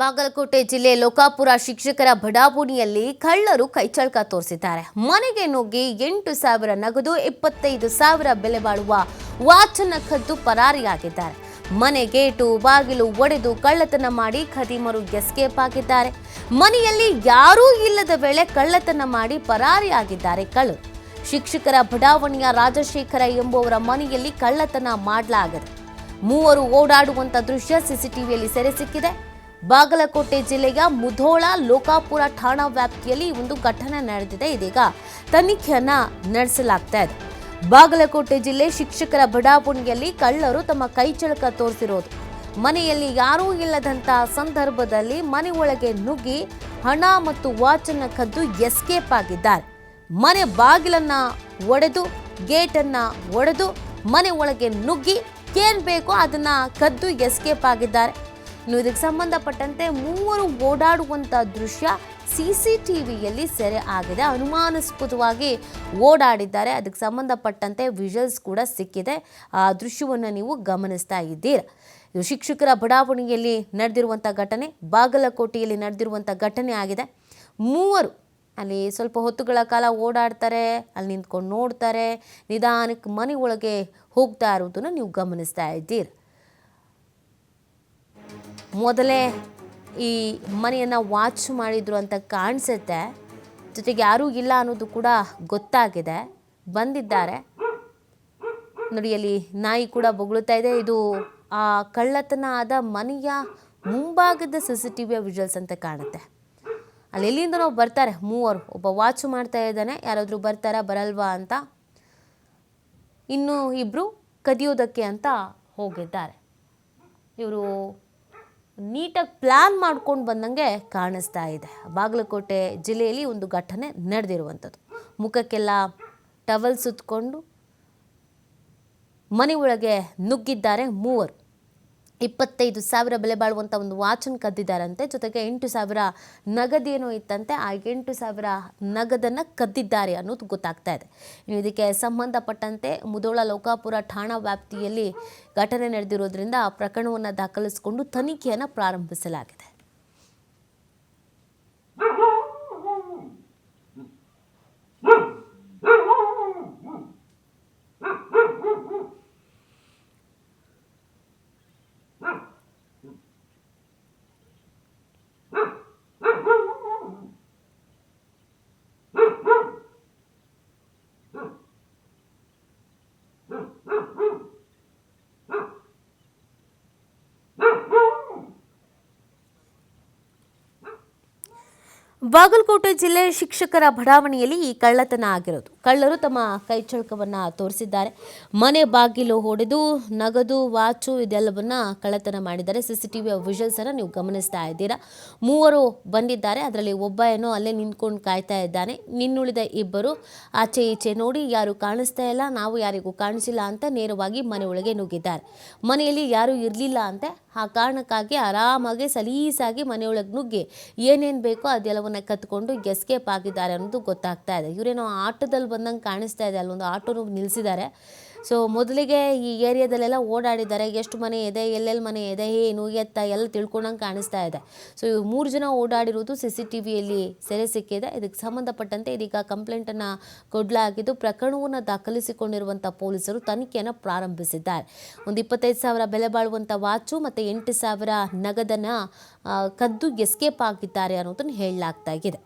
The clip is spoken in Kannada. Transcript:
ಬಾಗಲಕೋಟೆ ಜಿಲ್ಲೆ ಲೋಕಾಪುರ ಶಿಕ್ಷಕರ ಬಡಾವಣೆಯಲ್ಲಿ ಕಳ್ಳರು ಕೈಚಳಕ ತೋರಿಸಿದ್ದಾರೆ. ಮನೆಗೆ ನುಗ್ಗಿ ಎಂಟು ಸಾವಿರ ನಗದು, ಇಪ್ಪತ್ತೈದು ಸಾವಿರ ಬೆಲೆ ಬಾಳುವ ವಾಚನ ಕದ್ದು ಪರಾರಿಯಾಗಿದ್ದಾರೆ. ಮನೆ ಗೇಟು ಬಾಗಿಲು ಒಡೆದು ಕಳ್ಳತನ ಮಾಡಿ ಖದೀಮರು ಎಸ್ಕೇಪ್ ಆಗಿದ್ದಾರೆ. ಮನೆಯಲ್ಲಿ ಯಾರೂ ಇಲ್ಲದ ವೇಳೆ ಕಳ್ಳತನ ಮಾಡಿ ಪರಾರಿಯಾಗಿದ್ದಾರೆ ಕಳ್ಳರು. ಶಿಕ್ಷಕರ ಬಡಾವಣೆಯ ರಾಜಶೇಖರ ಎಂಬುವರ ಮನೆಯಲ್ಲಿ ಕಳ್ಳತನ ಮಾಡಲಾಗಿದೆ ಮೂವರು ಓಡಾಡುವಂತ ದೃಶ್ಯ ಸಿಸಿಟಿವಿಯಲ್ಲಿ ಸೆರೆ ಸಿಕ್ಕಿದೆ. ಬಾಗಲಕೋಟೆ ಜಿಲ್ಲೆಯ ಮುಧೋಳ ಲೋಕಾಪುರ ಠಾಣಾ ವ್ಯಾಪ್ತಿಯಲ್ಲಿ ಒಂದು ಘಟನೆ ನಡೆದಿದೆ. ಇದೀಗ ತನಿಖೆಯನ್ನ ನಡೆಸಲಾಗ್ತಾ ಇದೆ. ಬಾಗಲಕೋಟೆ ಜಿಲ್ಲೆ ಶಿಕ್ಷಕರ ಬಡಾವಣೆಯಲ್ಲಿ ಕಳ್ಳರು ತಮ್ಮ ಕೈಚಳಕ ತೋರಿಸಿರೋದು. ಮನೆಯಲ್ಲಿ ಯಾರೂ ಇಲ್ಲದಂತಹ ಸಂದರ್ಭದಲ್ಲಿ ಮನೆ ಒಳಗೆ ನುಗ್ಗಿ ಹಣ ಮತ್ತು ವಾಚನ್ನ ಕದ್ದು ಎಸ್ಕೇಪ್ ಆಗಿದ್ದಾರೆ. ಮನೆ ಬಾಗಿಲನ್ನ ಒಡೆದು, ಗೇಟನ್ನ ಒಡೆದು ಮನೆ ಒಳಗೆ ನುಗ್ಗಿ ಏನ್ ಬೇಕೋ ಅದನ್ನ ಕದ್ದು ಎಸ್ಕೇಪ್ ಆಗಿದ್ದಾರೆ. ಇನ್ನು ಇದಕ್ಕೆ ಸಂಬಂಧಪಟ್ಟಂತೆ ಮೂವರು ಓಡಾಡುವಂತ ದೃಶ್ಯ ಸಿ ಸಿ ಸೆರೆ ಆಗಿದೆ. ಅನುಮಾನಾಸ್ಪದವಾಗಿ ಓಡಾಡಿದ್ದಾರೆ. ಅದಕ್ಕೆ ಸಂಬಂಧಪಟ್ಟಂತೆ ವಿಜುವಲ್ಸ್ ಕೂಡ ಸಿಕ್ಕಿದೆ. ಆ ದೃಶ್ಯವನ್ನು ನೀವು ಗಮನಿಸ್ತಾ ಇದ್ದೀರಾ? ಇದು ಶಿಕ್ಷಕರ ಬಡಾವಣೆಯಲ್ಲಿ ನಡೆದಿರುವಂಥ ಘಟನೆ, ಬಾಗಲಕೋಟೆಯಲ್ಲಿ ನಡೆದಿರುವಂಥ ಘಟನೆ ಆಗಿದೆ. ಮೂವರು ಅಲ್ಲಿ ಸ್ವಲ್ಪ ಹೊತ್ತುಗಳ ಕಾಲ ಓಡಾಡ್ತಾರೆ, ಅಲ್ಲಿ ನಿಂತ್ಕೊಂಡು ನೋಡ್ತಾರೆ, ನಿಧಾನಕ್ಕೆ ಮನೆ ಹೋಗ್ತಾ ಇರೋದನ್ನು ನೀವು ಗಮನಿಸ್ತಾ ಇದ್ದೀರಿ? ಮೊದಲೇ ಈ ಮನೆಯನ್ನು ವಾಚ್ ಮಾಡಿದ್ರು ಅಂತ ಕಾಣಿಸುತ್ತೆ. ಜೊತೆಗೆ ಯಾರೂ ಇಲ್ಲ ಅನ್ನೋದು ಕೂಡ ಗೊತ್ತಾಗಿದೆ. ಬಂದಿದ್ದಾರೆ. ನೋಡಿ, ಅಲ್ಲಿ ನಾಯಿ ಕೂಡ ಬೊಗಳುತ್ತಾ ಇದೆ. ಇದು ಆ ಕಳ್ಳತನ ಆದ ಮನೆಯ ಮುಂಭಾಗದ ಸಿ ಸಿ ಟಿ ವಿಯ ವಿಜುವಲ್ಸ್ ಅಂತ ಕಾಣುತ್ತೆ. ಅಲ್ಲಿ ಎಲ್ಲಿಂದ ನಾವು ಬರ್ತಾರೆ. ಮೂವರು. ಒಬ್ಬ ವಾಚ್ ಮಾಡ್ತಾ ಇದ್ದಾನೆ. ಯಾರಾದರೂ ಬರ್ತಾರಾ, ಬರಲ್ವಾ ಅಂತ. ಇನ್ನು ಇಬ್ಬರು ಕದಿಯೋದಕ್ಕೆ ಅಂತ ಹೋಗಿದ್ದಾರೆ. ಇವರು ನೀಟಾಗಿ ಪ್ಲ್ಯಾನ್ ಮಾಡ್ಕೊಂಡು ಬಂದಂಗೆ ಕಾಣಿಸ್ತಾ ಇದೆ. ಬಾಗಲಕೋಟೆ ಜಿಲ್ಲೆಯಲ್ಲಿ ಒಂದು ಘಟನೆ ನಡೆದಿರುವಂಥದ್ದು. ಮುಖಕ್ಕೆಲ್ಲ ಟವಲ್ ಸುತ್ತಕೊಂಡು ಮನೆ ಒಳಗೆ ನುಗ್ಗಿದ್ದಾರೆ ಮೂವರು. ಇಪ್ಪತ್ತೈದು ಸಾವಿರ ಬೆಲೆ ಬಾಳುವಂಥ ಒಂದು ವಾಚನ್ನು ಕದ್ದಿದ್ದಾರಂತೆ. ಜೊತೆಗೆ ಎಂಟು ಸಾವಿರ ನಗದೇನೋ ಇತ್ತಂತೆ, ಆ ಎಂಟು ಸಾವಿರ ನಗದನ್ನು ಕದ್ದಿದ್ದಾರೆ ಅನ್ನೋದು ಗೊತ್ತಾಗ್ತಾ ಇದೆ. ಇನ್ನು ಇದಕ್ಕೆ ಸಂಬಂಧಪಟ್ಟಂತೆ ಮುದೋಳ ಲೋಕಾಪುರ ಠಾಣಾ ವ್ಯಾಪ್ತಿಯಲ್ಲಿ ಘಟನೆ ನಡೆದಿರೋದ್ರಿಂದ ಆ ಪ್ರಕರಣವನ್ನು ದಾಖಲಿಸಿಕೊಂಡು ತನಿಖೆಯನ್ನು ಪ್ರಾರಂಭಿಸಲಾಗಿದೆ. ಬಾಗಲಕೋಟೆ ಜಿಲ್ಲೆ ಶಿಕ್ಷಕರ ಬಡಾವಣೆಯಲ್ಲಿ ಈ ಕಳ್ಳತನ ಆಗಿರೋದು. ಕಳ್ಳರು ತಮ್ಮ ಕೈಚಳಕವನ್ನು ತೋರಿಸಿದ್ದಾರೆ. ಮನೆ ಬಾಗಿಲು ಹೊಡೆದು, ನಗದು, ವಾಚು ಇದೆಲ್ಲವನ್ನ ಕಳ್ಳತನ ಮಾಡಿದ್ದಾರೆ. ಸಿ ಸಿ ಟಿ ವಿಷಲ್ಸನ್ನು ನೀವು ಗಮನಿಸ್ತಾ ಇದ್ದೀರಾ. ಮೂವರು ಬಂದಿದ್ದಾರೆ. ಅದರಲ್ಲಿ ಒಬ್ಬ ಏನೋ ಅಲ್ಲೇ ನಿಂತ್ಕೊಂಡು ಕಾಯ್ತಾ ಇದ್ದಾನೆ. ನಿನ್ನುಳಿದ ಇಬ್ಬರು ಆಚೆ ಈಚೆ ನೋಡಿ ಯಾರು ಕಾಣಿಸ್ತಾ ಇಲ್ಲ. ನಾವು ಯಾರಿಗೂ ಕಾಣಿಸಿಲ್ಲ ಅಂತ ನೇರವಾಗಿ ಮನೆ ನುಗ್ಗಿದ್ದಾರೆ. ಮನೆಯಲ್ಲಿ ಯಾರೂ ಇರಲಿಲ್ಲ ಅಂತೆ ಆ ಕಾರಣಕ್ಕಾಗಿ ಆರಾಮಾಗಿ ಸಲೀಸಾಗಿ ಮನೆಯೊಳಗೆ ನುಗ್ಗಿ ಏನೇನು ಬೇಕೋ ಅದೆಲ್ಲವನ್ನ ಕತ್ಕೊಂಡು ಎಸ್ಕೇಪ್ ಆಗಿದ್ದಾರೆ ಅನ್ನೋದು ಗೊತ್ತಾಗ್ತಾ ಇದೆ. ಇವರೇನೋ ಆಟೋದಲ್ಲಿ ಬಂದಂಗೆ ಕಾಣಿಸ್ತಾ ಇದೆ. ಅಲ್ಲೊಂದು ಆಟೋನು ನಿಲ್ಲಿಸಿದ್ದಾರೆ ಸೊ ಮೊದಲಿಗೆ ಈ ಏರಿಯಾದಲ್ಲೆಲ್ಲ ಓಡಾಡಿದ್ದಾರೆ. ಎಷ್ಟು ಮನೆ ಇದೆ ಎಲ್ಲೆಲ್ಲಿ ಮನೆ ಇದೆ, ಏನು, ಎತ್ತ, ಎಲ್ಲ ತಿಳ್ಕೊಂಡಂಗೆ ಕಾಣಿಸ್ತಾ ಇದೆ. ಸೊ ಇವು ಮೂರು ಜನ ಓಡಾಡಿರೋದು ಸಿ ಸಿ ಟಿ ವಿಯಲ್ಲಿ ಸೆರೆ ಸಿಕ್ಕಿದೆ. ಇದಕ್ಕೆ ಸಂಬಂಧಪಟ್ಟಂತೆ ಇದೀಗ ಕಂಪ್ಲೇಂಟನ್ನು ಕೊಡಲಾಗಿದ್ದು ಪ್ರಕರಣವನ್ನು ದಾಖಲಿಸಿಕೊಂಡಿರುವಂಥ ಪೊಲೀಸರು ತನಿಖೆಯನ್ನು ಪ್ರಾರಂಭಿಸಿದ್ದಾರೆ. ಒಂದು ಇಪ್ಪತ್ತೈದು ಸಾವಿರ ಬೆಲೆ ಬಾಳುವಂಥ ವಾಚು ಮತ್ತು ಎಂಟು ಸಾವಿರ ನಗದನ್ನು ಕದ್ದು ಎಸ್ಕೇಪ್ ಆಗಿದ್ದಾರೆ ಅನ್ನೋದನ್ನು ಹೇಳಲಾಗ್ತಾ ಇದೆ.